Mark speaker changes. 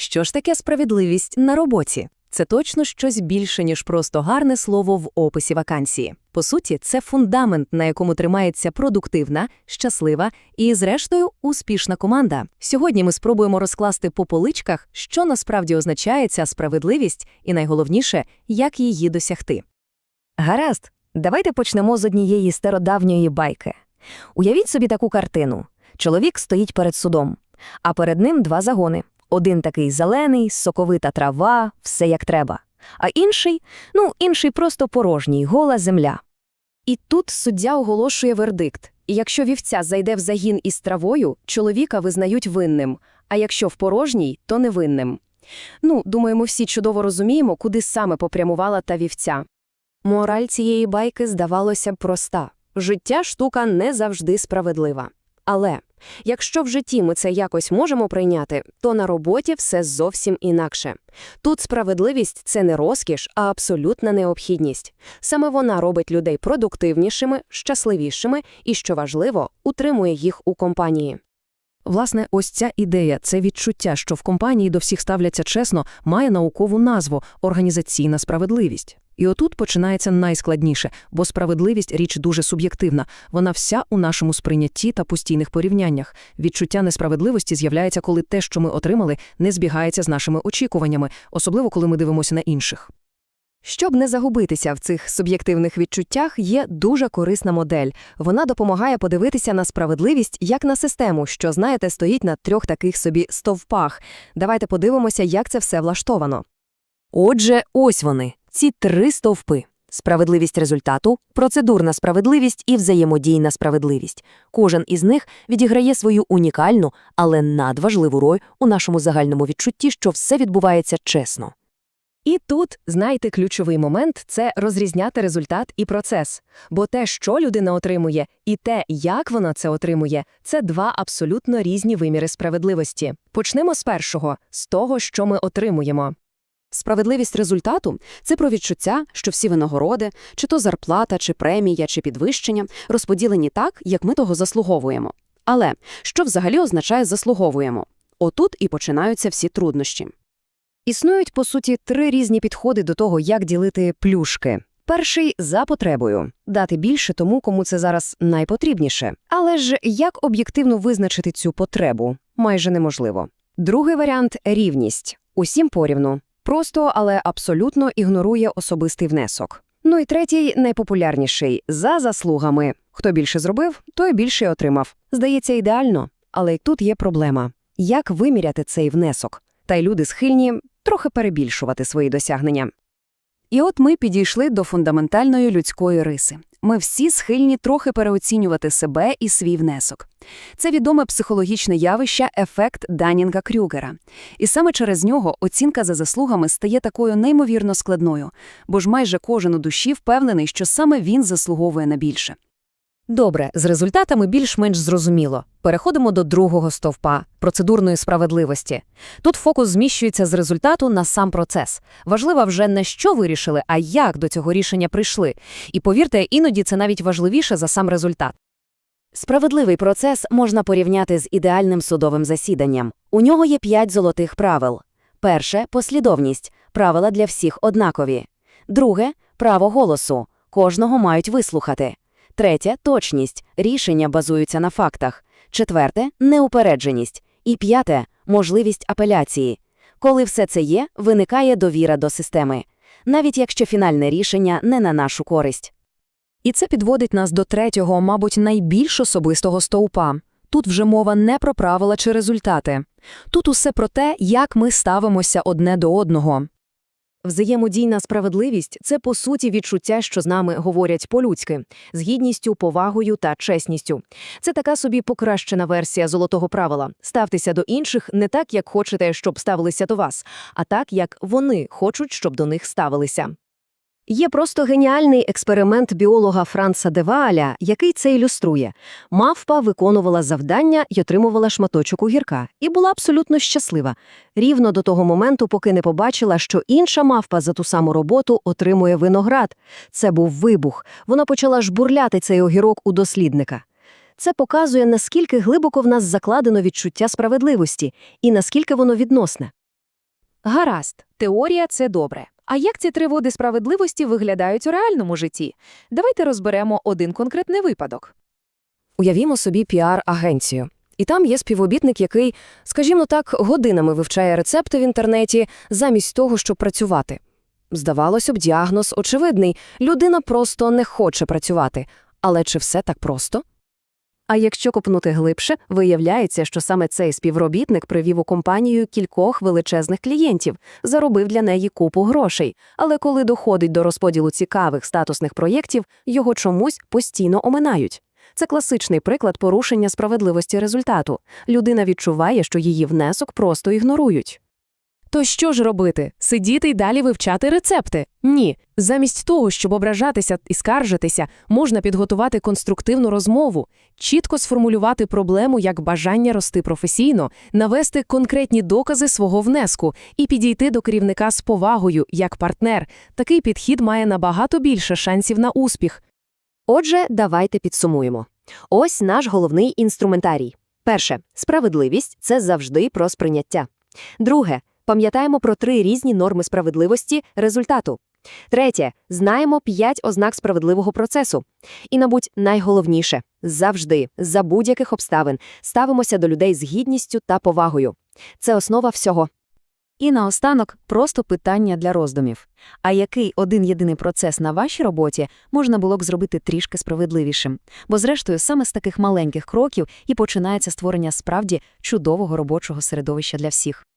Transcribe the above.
Speaker 1: Що ж таке справедливість на роботі? Це точно щось більше, ніж просто гарне слово в описі вакансії. По суті, це фундамент, на якому тримається продуктивна, щаслива і, зрештою, успішна команда. Сьогодні ми спробуємо розкласти по поличках, що насправді означає ця справедливість, і найголовніше, як її досягти.
Speaker 2: Гаразд, давайте почнемо з однієї стародавньої байки. Уявіть собі таку картину. Чоловік стоїть перед судом, а перед ним два загони. Один такий зелений, соковита трава, все як треба. А інший, ну, інший просто порожній, гола земля.
Speaker 1: І тут суддя оголошує вердикт. Якщо вівця зайде в загін із травою, чоловіка визнають винним, а якщо в порожній, то невинним. Ну, думаю, всі чудово розуміємо, куди саме попрямувала та вівця. Мораль цієї байки здавалося проста. Життя штука не завжди справедлива. Але якщо в житті ми це якось можемо прийняти, то на роботі все зовсім інакше. Тут справедливість це не розкіш, а абсолютна необхідність. Саме вона робить людей продуктивнішими, щасливішими і, що важливо, утримує їх у компанії.
Speaker 3: Власне, ось ця ідея, це відчуття, що в компанії до всіх ставляться чесно, має наукову назву організаційна справедливість. І отут починається найскладніше, бо справедливість річ дуже суб'єктивна. Вона вся у нашому сприйнятті та постійних порівняннях. Відчуття несправедливості з'являється, коли те, що ми отримали, не збігається з нашими очікуваннями, особливо коли ми дивимося на інших.
Speaker 1: Щоб не загубитися в цих суб'єктивних відчуттях, є дуже корисна модель. Вона допомагає подивитися на справедливість як на систему, що, знаєте, стоїть на трьох таких собі стовпах. Давайте подивимося, як це все влаштовано.
Speaker 2: Отже, ось вони, ці три стовпи. Справедливість результату, процедурна справедливість і взаємодійна справедливість. Кожен із них відіграє свою унікальну, але надважливу роль у нашому загальному відчутті, що все відбувається чесно.
Speaker 1: І тут, знаєте, ключовий момент це розрізняти результат і процес. Бо те, що людина отримує, і те, як вона це отримує, це два абсолютно різні виміри справедливості. Почнемо з першого, з того, що ми отримуємо.
Speaker 4: Справедливість результату це про відчуття, що всі винагороди, чи то зарплата, чи премія, чи підвищення, розподілені так, як ми того заслуговуємо. Але що взагалі означає заслуговуємо? Отут і починаються всі труднощі.
Speaker 2: Існують, по суті, три різні підходи до того, як ділити плюшки. Перший – за потребою – дати більше тому, кому це зараз найпотрібніше. Але ж як об'єктивно визначити цю потребу? Майже неможливо. Другий варіант – рівність. Усім порівну. Просто, але абсолютно ігнорує особистий внесок. Ну і третій, найпопулярніший – за заслугами. Хто більше зробив, той більше отримав. Здається, ідеально. Але й тут є проблема. Як виміряти цей внесок? Та й люди схильні трохи перебільшувати свої досягнення.
Speaker 4: І от ми підійшли до фундаментальної людської риси. Ми всі схильні трохи переоцінювати себе і свій внесок. Це відоме психологічне явище ефект Данінга Крюгера. І саме через нього оцінка за заслугами стає такою неймовірно складною, бо ж майже кожен у душі впевнений, що саме він заслуговує на більше.
Speaker 3: Добре, з результатами більш-менш зрозуміло. Переходимо до другого стовпа процедурної справедливості. Тут фокус зміщується з результату на сам процес. Важливо вже не що вирішили, а як до цього рішення прийшли. І повірте, іноді це навіть важливіше за сам результат.
Speaker 5: Справедливий процес можна порівняти з ідеальним судовим засіданням. У нього є п'ять золотих правил. Перше послідовність правила для всіх однакові. Друге право голосу. Кожного мають вислухати. Третє точність. Рішення базуються на фактах. Четверте неупередженість. І п'яте можливість апеляції. Коли все це є, виникає довіра до системи, навіть якщо фінальне рішення не на нашу користь.
Speaker 3: І це підводить нас до третього, мабуть, найбільш особистого стовпа. Тут вже мова не про правила чи результати. Тут усе про те, як ми ставимося одне до одного.
Speaker 1: Взаємодійна справедливість це по суті відчуття, що з нами говорять по-людськи, з гідністю, повагою та чесністю. Це така собі покращена версія золотого правила. Ставтеся до інших не так, як хочете, щоб ставилися до вас, а так, як вони хочуть, щоб до них ставилися. Є просто геніальний експеримент біолога Франца Девааля, який це ілюструє. Мавпа виконувала завдання й отримувала шматочок огірка, і була абсолютно щаслива. Рівно до того моменту, поки не побачила, що інша мавпа за ту саму роботу отримує виноград. Це був вибух. Вона почала жбурляти цей огірок у дослідника. Це показує, наскільки глибоко в нас закладено відчуття справедливості і наскільки воно відносне.
Speaker 6: Гаразд, теорія – це добре. А як ці три води справедливості виглядають у реальному житті? Давайте розберемо один конкретний випадок.
Speaker 2: Уявімо собі піар-агенцію. І там є співробітник, який, скажімо так, годинами вивчає рецепти в інтернеті замість того, щоб працювати. Здавалося б, діагноз очевидний – людина просто не хоче працювати. Але чи все так просто?
Speaker 1: А якщо копнути глибше, виявляється, що саме цей співробітник привів у компанію кількох величезних клієнтів, заробив для неї купу грошей. Але коли доходить до розподілу цікавих статусних проєктів, його чомусь постійно оминають. Це класичний приклад порушення справедливості результату. Людина відчуває, що її внесок просто ігнорують.
Speaker 3: То що ж робити? Сидіти й далі вивчати рецепти? Ні. Замість того, щоб ображатися і скаржитися, можна підготувати конструктивну розмову, чітко сформулювати проблему як бажання рости професійно, навести конкретні докази свого внеску і підійти до керівника з повагою як партнер. Такий підхід має набагато більше шансів на успіх.
Speaker 1: Отже, давайте підсумуємо. Ось наш головний інструментарій. Перше, справедливість це завжди про сприйняття. Друге, пам'ятаємо про три різні норми справедливості результату. Третє, знаємо п'ять ознак справедливого процесу. І, мабуть, найголовніше завжди, за будь-яких обставин, ставимося до людей з гідністю та повагою. Це основа всього.
Speaker 4: І наостанок просто питання для роздумів. А який один-єдиний процес на вашій роботі можна було б зробити трішки справедливішим? Бо зрештою саме з таких маленьких кроків і починається створення справді чудового робочого середовища для всіх.